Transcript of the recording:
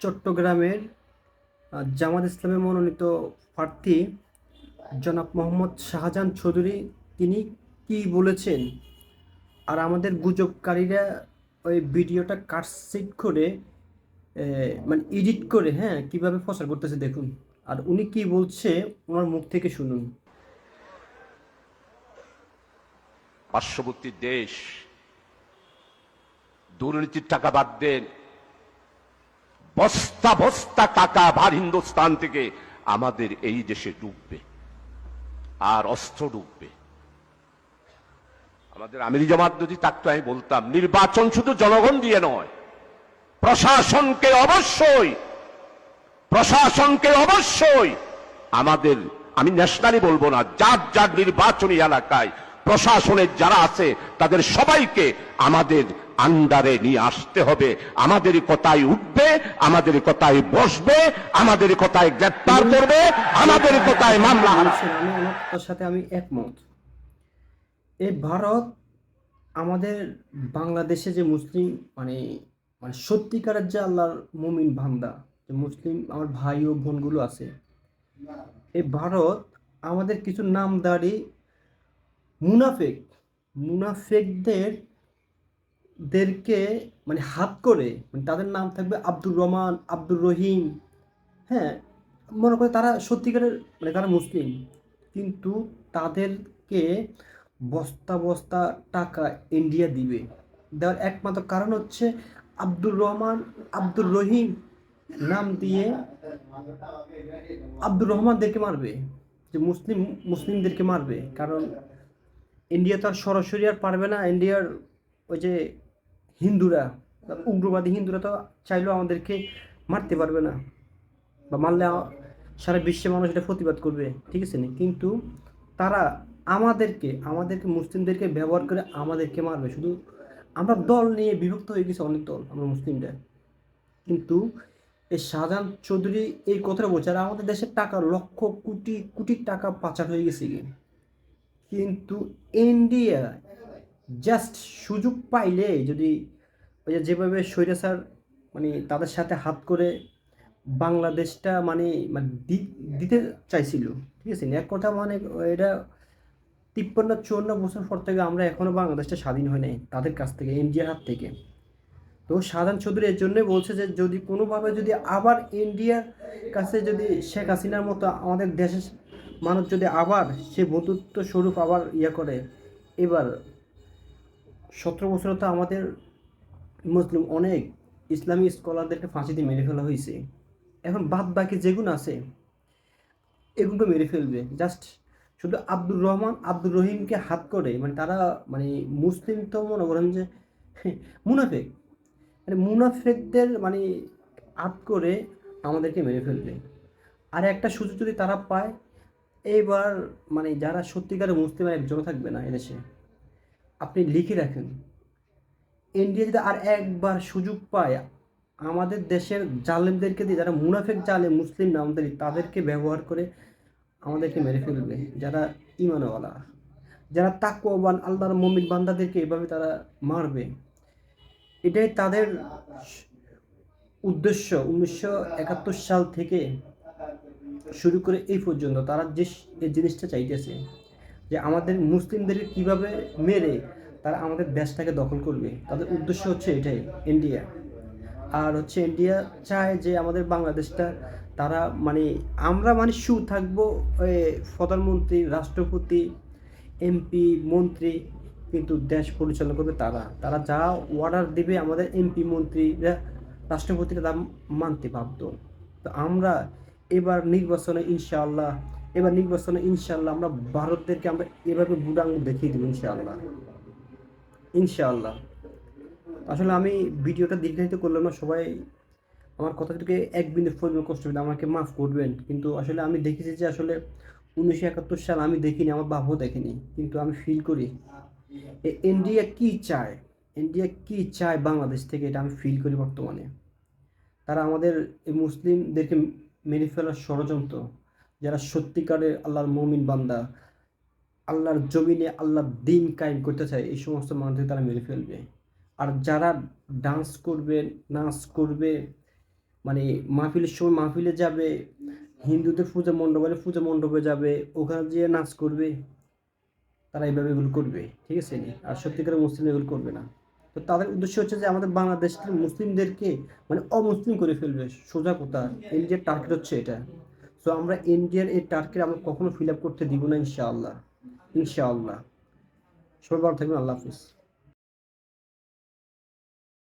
চট্টগ্রামের জামাত ইসলামের মনোনীত প্রার্থী জনাব মোহাম্মদ শাহজাহান চৌধুরী, তিনি কি বলেছেন? আর আমাদের গুজবকারীরা ওই ভিডিওটা কাটসিট করে মানে এডিট করে হ্যাঁ কীভাবে প্রচার করতেছে দেখুন। আর উনি কি বলছে, ওনার মুখ থেকে শুনুন। পার্শ্ববর্তী দেশ, দুর্নীতির টাকা বাদ দেন বস্তা বস্তা টাকা ভার হিন্দুস্তান থেকে আমাদের এই দেশে ডুববে, আর অস্ত্র ডুববে। আমাদের আমিরি জামাত যদি থাকতো আমি বলতাম, নির্বাচন শুধু জনগণ দিয়ে নয়, প্রশাসনকে অবশ্যই প্রশাসনকে অবশ্যই আমাদের, আমি ন্যাশনালি বলব না, যার যার নির্বাচনী এলাকায় প্রশাসনের যারা আছে, তাদের সবাইকে আমাদের আন্ডারে নিয়ে আসতে হবে। আমাদের কথায় উঠবে, আমাদের কথায় বসবে, আমাদের কথায় গ্রেপ্তার করবে, আমাদের কথায় মামলা ওনার কথার সাথে আমি একমত। এই ভারত আমাদের বাংলাদেশে যে মুসলিম মানে মানে সত্যিকারের যে আল্লাহর মুমিন বান্দা, যে মুসলিম আমার ভাই ও বোনগুলো আছে এই ভারত আমাদের কিছু নামদারি মুনাফেক, মুনাফেকদের দেরকে মানে হাত করে মানে তাদের নাম থাকবে আব্দুর রহমান, আব্দুর রহিম। হ্যাঁ মনে করে তারা সত্যিকারের মানে তারা মুসলিম। কিন্তু তাদেরকে বস্তা বস্তা টাকা ইন্ডিয়া দিবে। দেওয়ার একমাত্র কারণ হচ্ছে আব্দুর রহমান, আব্দুর রহিম নাম দিয়ে আব্দুর রহমানদেরকে মারবে, যে মুসলিম, মুসলিমদেরকে মারবে। কারণ ইন্ডিয়া তো আর সরাসরি আর পারবে না। ইন্ডিয়ার ওই যে হিন্দুরা, উগ্রবাদী হিন্দুরা তো চাইলেও আমাদেরকে মারতে পারবে না বা মারলে সারা বিশ্বের মানুষ এটা প্রতিবাদ করবে, ঠিক আছে না? কিন্তু তারা আমাদেরকে আমাদেরকে মুসলিমদেরকে ব্যবহার করে আমাদেরকে মারবে। শুধু আমরা দল নিয়ে বিভক্ত হয়ে গেছি অনেক দল, আমরা মুসলিমরা। কিন্তু এই শাহজাহান চৌধুরী এই কথাটা বলছে, আর আমাদের দেশের টাকা, লক্ষ কোটি কোটি টাকা পাচার হয়ে গেছে কিন্তু ইন্ডিয়া জাস্ট সুযোগ পাইলে যদি ওই যে যেভাবে স্বৈরাচার মানে তাদের সাথে হাত করে বাংলাদেশটা মানে মানে দিতে চাইছিল, ঠিক আছে? এক কথা মানে এটা তিপ্পান্ন, চুয়ান্ন বছর পর থেকে আমরা এখনও বাংলাদেশটা স্বাধীন হয় নাই, তাদের কাছ থেকে ইন্ডিয়ার হাত থেকে। তো সাধারণ চৌধুরী এর জন্যই বলছে যে, যদি কোনোভাবে যদি আবার ইন্ডিয়ার কাছে যদি শেখ হাসিনার মতো আমাদের দেশের মানুষ যদি আবার সে বন্ধুত্ব স্বরূপ আবার ইয়ে করে, এবার সতেরো বছরে তো আমাদের মুসলিম অনেক ইসলামী স্কলারদেরকে ফাঁসিতে মেরে ফেলা হয়েছে। এখন বাদ বাকি যেগুলো আছে এগুলো মেরে ফেলবে। জাস্ট শুধু আব্দুর রহমান, আব্দুর রহিমকে হাত করে মানে তারা মানে মুসলিম তো মনে করেন যে মুনাফেক। মানে মুনাফেকদের মানে হাত করে আমাদেরকে মেরে ফেলবে। আর একটা সুযোগ যদি তারা পায়, এইবার মানে যারা সত্যিকারের মুসলিম একজন থাকবে না এদেশে, আপনি লিখে রাখেন। ইন্ডিয়া যদি আর একবার সুযোগ পায় আমাদের দেশের জালেমদেরকে দিয়ে, যারা মুনাফেক জালেম, মুসলিম নামদারি তাদেরকে ব্যবহার করে আমাদেরকে মেরে ফেলবে, যারা ইমানওয়ালা যারা তাকুয়াবান আল্লাহর মমিন বান্দাদেরকে এভাবে তারা মারবে। এটাই তাদের উদ্দেশ্য উনিশশো একাত্তর সাল থেকে শুরু করে এই পর্যন্ত। তারা যে জিনিসটা চাইতেছে যে আমাদের মুসলিমদেরকে কীভাবে মেরে তারা আমাদের দেশটাকে দখল করবে। তাদের উদ্দেশ্য হচ্ছে এটাই ইন্ডিয়া আর হচ্ছে ইন্ডিয়া চায় যে আমাদের বাংলাদেশটা তারা মানে আমরা মানে সু থাকব প্রধানমন্ত্রী, রাষ্ট্রপতি এমপি মন্ত্রী, কিন্তু দেশ পরিচালনা করবে তারা। তারা যা অর্ডার দেবে আমাদের এমপি মন্ত্রীরা রাষ্ট্রপতিরা তা মানতে বাধ্য। তো আমরা এবার নির্বাচনে ইনশাআল্লাহ, এবার নির্বাচনে ইনশাআল্লাহ আমরা ভারতদেরকে আমরা এভাবে বুড়াং দেখিয়ে দেবো ইনশাআল্লাহ। ইনশাআল্লাহ। আসলে আমি ভিডিওটা দীর্ঘায়িত করলাম না, সবাই আমার কথাটিকে এক বিন্দু পরিমাণ কষ্ট পেলে আমাকে মাফ করবেন। কিন্তু আসলে আমি দেখেছি যে আসলে উনিশশো একাত্তর সাল আমি দেখিনি, আমার বাবাও দেখেনি। কিন্তু আমি ফিল করি ইন্ডিয়া কি চায়? ইন্ডিয়া কি চায় বাংলাদেশ থেকে? এটা আমি ফিল করি বর্তমানে। তারা আমাদের এই মুসলিমদেরকে মেরে ফেলার ষড়যন্ত্র, যারা সত্যিকারের আল্লাহর মমিন বান্দা আল্লাহর জমিনে আল্লাহর দিন কায়েম করতে চায়, এই সমস্ত মানুষদের তারা মেরে ফেলবে। আর যারা ডান্স করবে, নাচ করবে মানে মাহফিলের সময় মাহফিলে যাবে, হিন্দুদের পূজা মণ্ডপে পূজা মণ্ডপে যাবে, ওখানে যেয়ে নাচ করবে, তারা এইভাবে এগুলো করবে, ঠিক আছে? আর সত্যিকার মুসলিম এগুলো করবে না। তো তাদের উদ্দেশ্য হচ্ছে যে আমাদের বাংলাদেশের মুসলিমদেরকে মানে অমুসলিম করে ফেলবে, সোজা কথা, ইন্ডিয়ার টার্গেট হচ্ছে এটা। সো আমরা ইন্ডিয়ার এই টার্গেট আমরা কখনো ফিল আপ করতে দিব না, ইনশাআল্লাহ। ইনশাআল্লাহ। সবাই থাকবেন আল্লাহ হাফিজ।